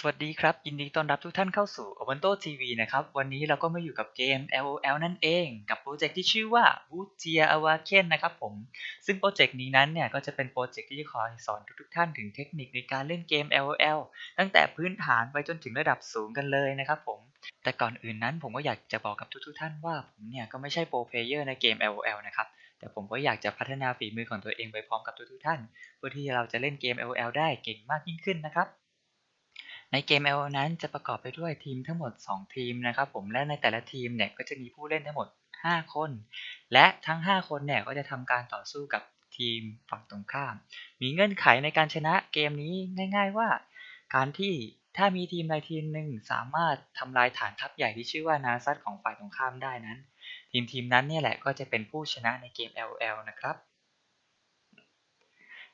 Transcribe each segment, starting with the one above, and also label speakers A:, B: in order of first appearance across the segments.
A: สวัสดีครับ ยินดีต้อนรับทุกท่านเข้าสู่ o b a n t o TV นะครับ วันนี้เราก็มาอยู่กับเกม LOL นั่นเอง กับโปรเจกต์ที่ชื่อว่า w o o d i a a w a k e n นะครับผม ซึ่งโปรเจกต์นี้นั้นเนี่ย ก็จะเป็นโปรเจกต์ที่จะคอยสอนทุกๆท่านถึงเทคนิคในการเล่นเกม LOL ตั้งแต่พื้นฐานไปจนถึงระดับสูงกันเลยนะครับผม แต่ก่อนอื่นนั้นผมก็อยากจะบอกกับทุกๆท่านว่าผมเนี่ยก็ไม่ใช่โปรเพลเยอร์ในเกม LOL นะครับแต่ผมก็อยากจะพัฒนาฝีมือของตัวเองไปพร้อมกับทุกๆท่าน เพื่อที่เราจะเล่นเกม LOL ได้เก่งมากยิ่งขึ้นนะครับ ในเกม LO นั้นจะประกอบไปด้วยทีมทั้งหมด 2 ทีมนะครับผมและในแต่ละทีมเนี่ยก็จะมีผู้เล่นทั้งหมด 5 คน และทั้ง 5 คนเนี่ยก็จะทำการต่อสู้กับทีมฝั่งตรงข้าม มีเงื่อนไขในการชนะเกมนี้ง่าย ๆว่า การที่ถ้ามีทีมใดทีมหนึ่งสามารถทำลายฐานทัพใหญ่ที่ชื่อว่านาซัตของฝ่ายตรงข้ามได้นั้น ทีมทีมนั้นเนี่ยแหละก็จะเป็นผู้ชนะในเกม LL นะครับ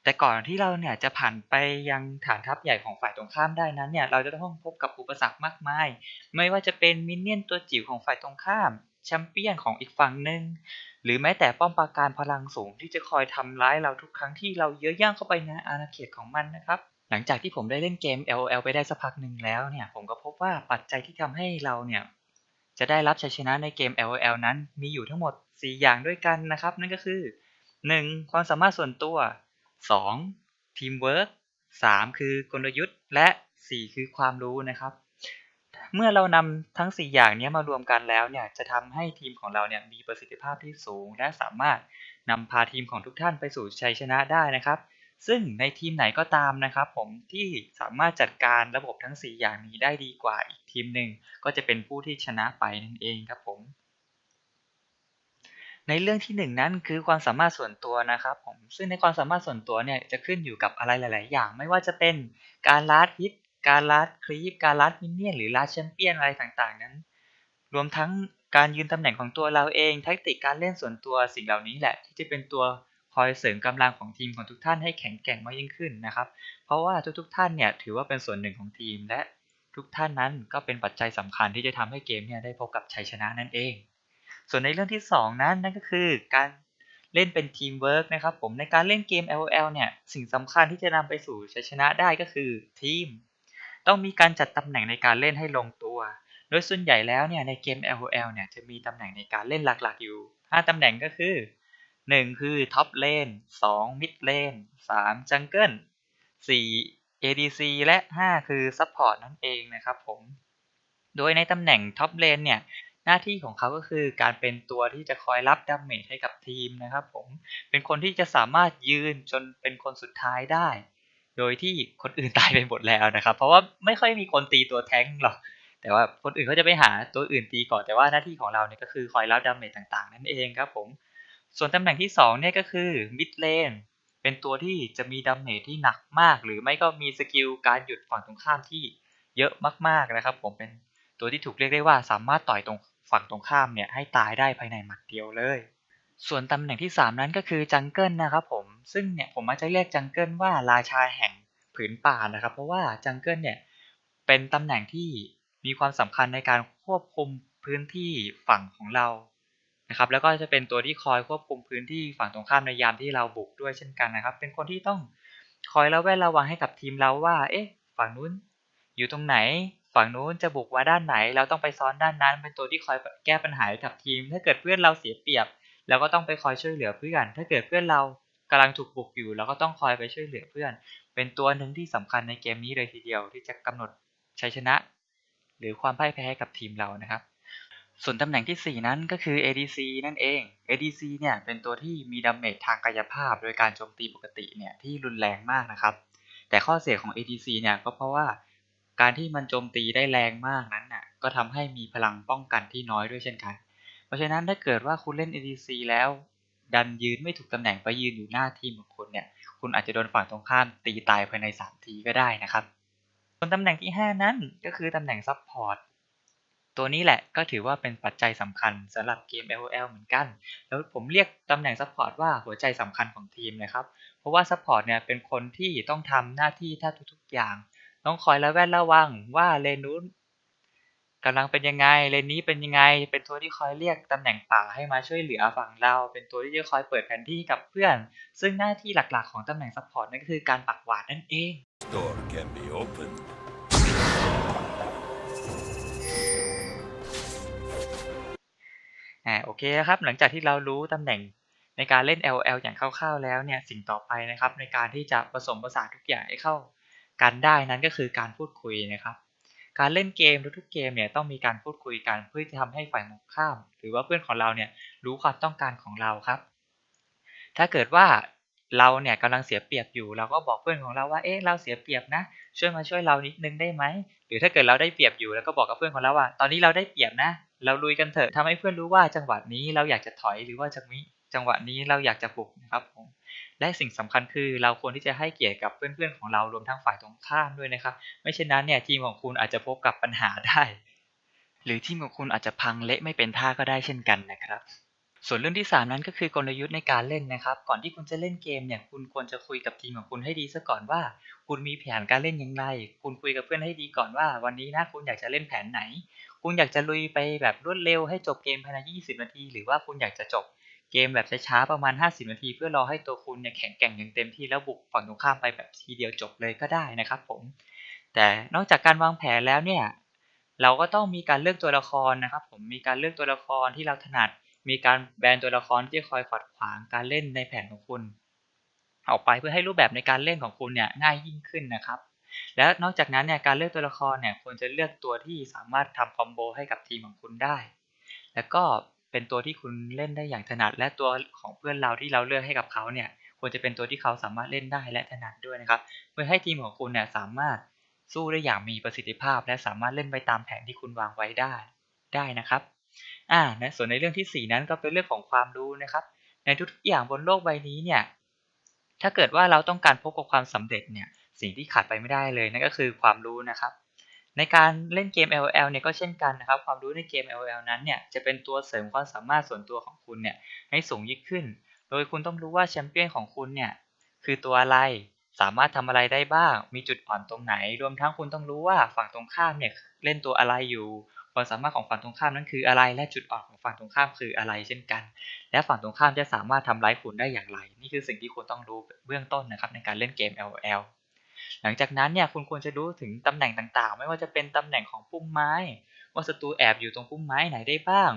A: แต่ก่อนที่เราเนี่ยจะผ่านไปยังฐานทัพใหญ่ของฝ่ายตรงข้ามได้นั้นเนี่ยเราจะต้องพบกับอุปสรรคมากมาย ไม่ว่าจะเป็นมินเนี่ยนตัวจิ๋วของฝ่ายตรงข้ามแชมเปี้ยนของอีกฝั่งหนึ่งหรือแม้แต่ป้อมปราการพลังสูงที่จะคอยทำร้ายเราทุกครั้งที่เราเยื้อย่างเข้าไปในอาณาเขตของมันนะครับ หลังจากที่ผมได้เล่นเกม LOL ไปได้สักพักหนึ่งแล้วเนี่ยผมก็พบว่าปัจจัยที่ทำให้เราเนี่ยจะได้รับชัยชนะในเกม LOL นั้นมีอยู่ทั้งหมด 4 อย่างด้วยกันนะครับ นั่นก็คือ 1. ความสามารถส่วนตัว 2. ทีมเวิร์ก 3. คือกลยุทธ์ และ 4 คือความรู้นะครับ เมื่อเรานำทั้ง 4 อย่างนี้มารวมกันแล้วเนี่ยจะทำให้ทีมของเราเนี่ยมีประสิทธิภาพที่สูง และสามารถนำพาทีมของทุกท่านไปสู่ชัยชนะได้นะครับ ซึ่งในทีมไหนก็ตามนะครับ ผมที่สามารถจัดการระบบทั้ง 4 อย่างนี้ได้ดีกว่าอีกทีมหนึ่งก็จะเป็นผู้ที่ชนะไปนั่นเองครับผม ในเรื่องที่หนึ่งนั้นคือความสามารถส่วนตัวนะครับผมซึ่งในความสามารถส่วนตัวเนี่ยจะขึ้นอยู่กับอะไรหลาย ๆ อย่าง ไม่ว่าจะเป็นการลัดฮิต การลัดคลีปการลัดมินเนี่ยนหรือลัดแชมเปี้ยนอะไรต่าง ๆ นั้น รวมทั้งการยืนตำแหน่งของตัวเราเองแทคติกการเล่นส่วนตัวสิ่งเหล่านี้แหละ ที่จะเป็นตัวคอยเสริมกำลังของทีมของทุกท่านให้แข็งแกร่งมากยิ่งขึ้นนะครับ เพราะว่าทุก ๆ ท่านเนี่ยถือว่าเป็นส่วนหนึ่งของทีมและทุกท่านนั้นก็เป็นปัจจัยสำคัญที่จะทำให้เกมเนี่ยได้พบกับชัยชนะนั่นเอง ส่วนในเรื่องที่ 2 นั้นนั่นก็คือการเล่นเป็นทีมเวิร์กนะครับผมในการเล่นเกม LOL เนี่ยสิ่งสำคัญที่จะนำไปสู่ชัยชนะได้ก็คือทีม ต้องมีการจัดตำแหน่งในการเล่นให้ลงตัว โดยส่วนใหญ่แล้วเนี่ยในเกม LOL เนี่ยจะมีตำแหน่งในการเล่นหลักๆอยู่ 5ตำแหน่งก็คือ 1 คือท็อปเลน2มิดเลน3จังเกิล4 ADC และ 5 คือซัพพอร์ตนั่นเองนะครับผม โดยในตำแหน่งท็อปเลนเนี่ย หน้าที่ของเขาก็คือการเป็นตัวที่จะคอยรับดาเมจให้กับทีมนะครับผมเป็นคนที่จะสามารถยืนจนเป็นคนสุดท้ายได้ โดยที่คนอื่นตายไปหมดแล้วนะครับ เพราะว่าไม่ค่อยมีคนตีตัวแท้งหรอกแต่ว่าคนอื่นเขาจะไปหาตัวอื่นตีก่อนแต่ว่าหน้าที่ของเราเนี่ยก็คือคอยรับดาเมจต่างๆ นั่นเองครับผมส่วนตำแหน่งที่2เนี่ยก็คือมิดเลนเป็นตัวที่จะมีดาเมจที่หนักมาก หรือไม่ก็มีสกิลการหยุดฝั่งตรงข้ามที่เยอะมากๆนะครับ ผมเป็นตัวที่ถูกเรียกได้ว่าสามารถต่อยตรง ฝั่งตรงข้ามเนี่ยให้ตายได้ภายในหมัดเดียวเลย ส่วนตำแหน่งที่ 3 นั้นก็คือจังเกิลนะครับผม ซึ่งเนี่ยผมมักจะเรียกจังเกิลว่าราชาแห่งผืนป่านะครับ เพราะว่าจังเกิลเนี่ยเป็นตำแหน่งที่มีความสำคัญในการควบคุมพื้นที่ฝั่งของเรานะครับแล้วก็จะเป็นตัวที่คอยควบคุมพื้นที่ฝั่งตรงข้ามในยามที่เราบุกด้วยเช่นกันนะครับ เป็นคนที่ต้องคอยระแวดระวังให้กับทีมเราว่า เอ๊ะ ฝั่งนู้นอยู่ตรงไหน ฝั่งนู้นจะบุกมาด้านไหน เราต้องไปซ้อนด้านนั้นเป็นตัวที่คอยแก้ปัญหาให้กับทีม ถ้าเกิดเพื่อนเราเสียเปรียบเราก็ต้องไปคอยช่วยเหลือเพื่อน ถ้าเกิดเพื่อนเรากำลังถูกบุกอยู่เราก็ต้องคอยไปช่วยเหลือเพื่อน เป็นตัวหนึ่งที่สำคัญในเกมนี้เลยทีเดียวที่จะกำหนดชัยชนะ หรือความพ่ายแพ้กับทีมเรานะครับ ส่วนตำแหน่งที่ 4 นั้นก็คือ ADC นั่นเอง ADC เนี่ยเป็นตัวที่มีดาเมจทางกายภาพ โดยการโจมตีปกติเนี่ยที่รุนแรงมากนะครับ แต่ข้อเสียของ ADC เนี่ยก็เพราะว่า การที่มันโจมตีได้แรงมากนั้นน่ะก็ทำให้มีพลังป้องกันที่น้อยด้วยเช่นกัน เพราะฉะนั้นถ้าเกิดว่าคุณเล่น ADC แล้ว ดันยืนไม่ถูกตำแหน่งไปยืนอยู่หน้าทีมของคุณเนี่ย คุณอาจจะโดนฝั่งตรงข้ามตีตายภายใน 3 ทีก็ได้นะครับส่วนตำแหน่งที่ 5 นั้นก็คือตำแหน่งซับพอร์ตตัวนี้แหละก็ถือว่าเป็นปัจจัยสำคัญสำหรับเกม LOL เหมือนกัน แล้วผมเรียกตำแหน่งซัพพอร์ตว่าหัวใจสำคัญของทีมนะครับ เพราะว่าซัพพอร์ตเนี่ยเป็นคนที่ต้องทำหน้าที่แทบทุกๆอย่าง ต้องคอยระแวดระวังว่าเลนนู้นกำลังเป็นยังไง เลนนี้เป็นยังไง เป็นตัวที่คอยเรียกตำแหน่งป่าให้มาช่วยเหลือฝั่งเรา เป็นตัวที่จะคอยเปิดแผนที่กับเพื่อน ซึ่งหน้าที่หลักๆของตำแหน่งซัพพอร์ตนั่นก็คือการปักหวาดนั่นเอง
B: อ่าโอ
A: เคครับ หลังจากที่เรารู้ตำแหน่งในการเล่น LL อย่างคร่าวๆแล้วเนี่ย สิ่งต่อไปนะครับ ในการที่จะผสมผสานทุกอย่างให้เข้า กันได้นั้นก็คือการพูดคุยนะครับการเล่นเกมทุกๆเกมเนี่ยต้องมีการพูดคุยกันเพื่อจะทำให้ฝ่ายตรงข้าม หรือว่าเพื่อนของเราเนี่ยรู้ความต้องการของเราครับ ถ้าเกิดว่าเราเนี่ยกำลังเสียเปรียบอยู่ เราก็บอกเพื่อนของเราว่าเอ๊ะเราเสียเปรียบนะ ช่วยมาช่วยเรานิดนึงได้ไหมหรือถ้าเกิดเราได้เปรียบอยู่แล้วก็บอกกับเพื่อนของเราว่า ตอนนี้เราได้เปรียบนะ เราลุยกันเถอะทำให้เพื่อนรู้ว่าจังหวะนี้เราอยากจะถอยหรือว่าจังนี้จังหวะนี้เราอยากจะบุกนะครับผม และสิ่งสำคัญคือเราควรที่จะให้เกียรติกับเพื่อนๆของเรารวมทั้งฝ่ายตรงข้ามด้วยนะครับ ไม่เช่นนั้นเนี่ยทีมของคุณอาจจะพบกับปัญหาได้ หรือทีมของคุณอาจจะพังเละไม่เป็นท่าก็ได้เช่นกันนะครับ ส่วนเรื่องที่ 3 นั้นก็คือกลยุทธ์ในการเล่นนะครับ ก่อนที่คุณจะเล่นเกมเนี่ยคุณควรจะคุยกับทีมของคุณให้ดีซะก่อนว่า คุณมีแผนการเล่นอย่างไรคุณคุยกับเพื่อนให้ดีก่อนว่า วันนี้นะคุณอยากจะเล่นแผนไหน คุณอยากจะลุยไปแบบรวดเร็วให้จบเกมภายใน 20 นาที หรือว่าคุณอยากจะจบ เกมแบบช้าๆประมาณ 50 นาที เพื่อรอให้ตัวคุณเนี่ยแข็งแกร่งอย่างเต็มที่แล้วบุกฝั่งตรงข้ามไปแบบทีเดียวจบเลยก็ได้นะครับผม แต่นอกจากการวางแผนแล้วเนี่ย เราก็ต้องมีการเลือกตัวละครนะครับ ผมมีการเลือกตัวละครที่เราถนัด มีการแบนตัวละครที่คอยขัดขวางการเล่นในแผนของคุณ ออกไปเพื่อให้รูปแบบในการเล่นของคุณเนี่ยง่ายยิ่งขึ้นนะครับและนอกจากนั้นเนี่ยการเลือกตัวละครเนี่ยควรจะเลือกตัวที่สามารถทำคอมโบให้กับทีมของคุณได้ แล้วก็ เป็นตัวที่คุณเล่นได้อย่างถนัด และตัวของเพื่อนเราที่เราเลือกให้กับเขาเนี่ยควรจะเป็นตัวที่เขาสามารถเล่นได้และถนัดด้วยนะครับ เพื่อให้ทีมของคุณเนี่ยสามารถสู้ได้อย่างมีประสิทธิภาพ และสามารถเล่นไปตามแผนที่คุณวางไว้ได้ได้นะครับอ่านะส่วนในเรื่องที่ 4 นั้นก็เป็นเรื่องของความรู้นะครับ ในทุกๆอย่างบนโลกใบนี้เนี่ยถ้าเกิดว่าเราต้องการพบกับความสำเร็จเนี่ยสิ่งที่ขาดไปไม่ได้เลยนั่นก็คือความรู้นะครับ ในการเล่นเกม LOL เนี่ยก็เช่นกันนะครับ ความรู้ในเกม LOL นั้นเนี่ยจะเป็นตัวเสริมความสามารถส่วนตัวของคุณเนี่ยให้สูงยิ่งขึ้น โดยคุณต้องรู้ว่าแชมเปี้ยนของคุณเนี่ยคือตัวอะไร สามารถทำอะไรได้บ้าง มีจุดอ่อนตรงไหน รวมทั้งคุณต้องรู้ว่าฝั่งตรงข้ามเนี่ยเล่นตัวอะไรอยู่ ความสามารถของฝั่งตรงข้ามนั้นคืออะไร และจุดอ่อนของฝั่งตรงข้ามคืออะไรเช่นกัน และฝั่งตรงข้ามจะสามารถทำร้ายคุณได้อย่างไร นี่คือสิ่งที่คุณต้องรู้เบื้องต้นนะครับในการเล่นเกม LOL หลังจากนั้นเนี่ยคุณควรจะรู้ถึงตำแหน่งต่างๆ ไม่ว่าจะเป็นตำแหน่งของพุ่มไม้ ว่าศัตรูแอบอยู่ตรงพุ่มไม้ไหนได้บ้าง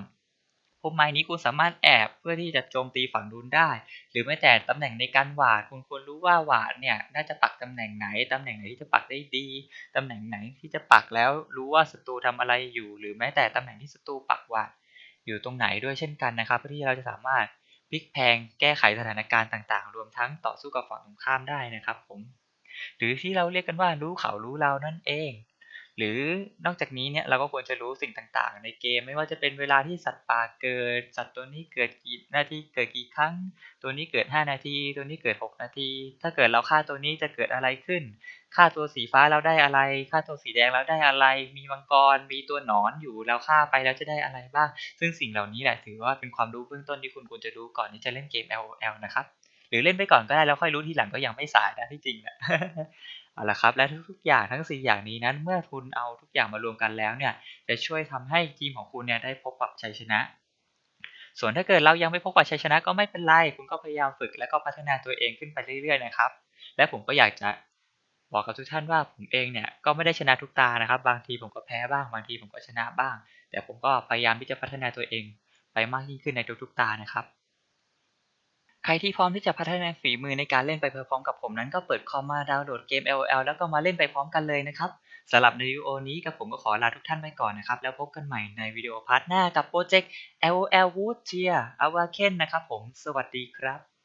A: พุ่มไม้นี้คุณสามารถแอบเพื่อที่จะโจมตีฝั่งนู้นได้ หรือแม้แต่ตำแหน่งในการหวาด คุณควรรู้ว่าหวาดเนี่ยน่าจะปักตำแหน่งไหนตำแหน่งไหนที่จะปักได้ดีตำแหน่งไหนที่จะปักแล้วรู้ว่าศัตรูทำอะไรอยู่ หรือแม้แต่ตำแหน่งที่ศัตรูปักหวาดอยู่ตรงไหนด้วยเช่นกันนะครับเพื่อที่เราจะสามารถพลิกแพงแก้ไขสถานการณ์ต่างๆ รวมทั้งต่อสู้กับฝั่งตรงข้ามได้นะครับผม หรือที่เราเรียกกันว่ารู้เขารู้เรานั่นเอง หรือนอกจากนี้เนี่ยเราก็ควรจะรู้สิ่งต่างๆ ในเกมไม่ว่าจะเป็นเวลาที่สัตว์ป่าเกิด สัตว์ตัวนี้เกิดกี่นาทีเกิดกี่ครั้ง ตัวนี้เกิด 5 นาที ตัวนี้เกิด 6 นาที ถ้าเกิดเราฆ่าตัวนี้จะเกิดอะไรขึ้นฆ่าตัวสีฟ้าเราได้อะไรฆ่าตัวสีแดงเราได้อะไร มีมังกร มีตัวหนอนอยู่แล้วฆ่าไปแล้วจะได้อะไรบ้าง ซึ่งสิ่งเหล่านี้แหละถือว่าเป็นความรู้เบื้องต้นที่คุณควรจะรู้ก่อนที่จะเล่นเกม LOL นะครับ หรือเล่นไปก่อนก็ได้แล้วค่อยรู้ทีหลังก็ยังไม่สายนะที่จริงนะเอาละครับและทุกๆอย่างทั้ง 4 อย่างนี้นั้น เมื่อคุณเอาทุกอย่างมารวมกันแล้วเนี่ยจะช่วยทำให้ทีมของคุณเนี่ยได้พบกับชัยชนะ ส่วนถ้าเกิดเรายังไม่พบกับชัยชนะก็ไม่เป็นไร คุณก็พยายามฝึก และก็พัฒนาตัวเองขึ้นไปเรื่อยๆนะครับ และผมก็อยากจะบอกกับทุกท่านว่าผมเองเนี่ยก็ไม่ได้ชนะทุกตานะครับ บางทีผมก็แพ้บ้าง บางทีผมก็ชนะบ้าง แต่ผมก็พยายามที่จะพัฒนาตัวเองไปมากยิ่งขึ้นในทุกๆตานะครับ ใครที่พร้อมที่จะพัฒนาฝีมือในการเล่นไปพร้อมกับผมนั้นก็เปิดคอมมาดาวน์โหลดเกม LOL แล้วก็มาเล่นไปพร้อมกันเลยนะครับสำหรับในวิดีโอนี้กับผมก็ขอลาทุกท่านไปก่อนนะครับ แล้วพบกันใหม่ในวิดีโอพาร์ทหน้ากับโปรเจกต์ LOL Wood Tier Awaken นะครับผม สวัสดีครับ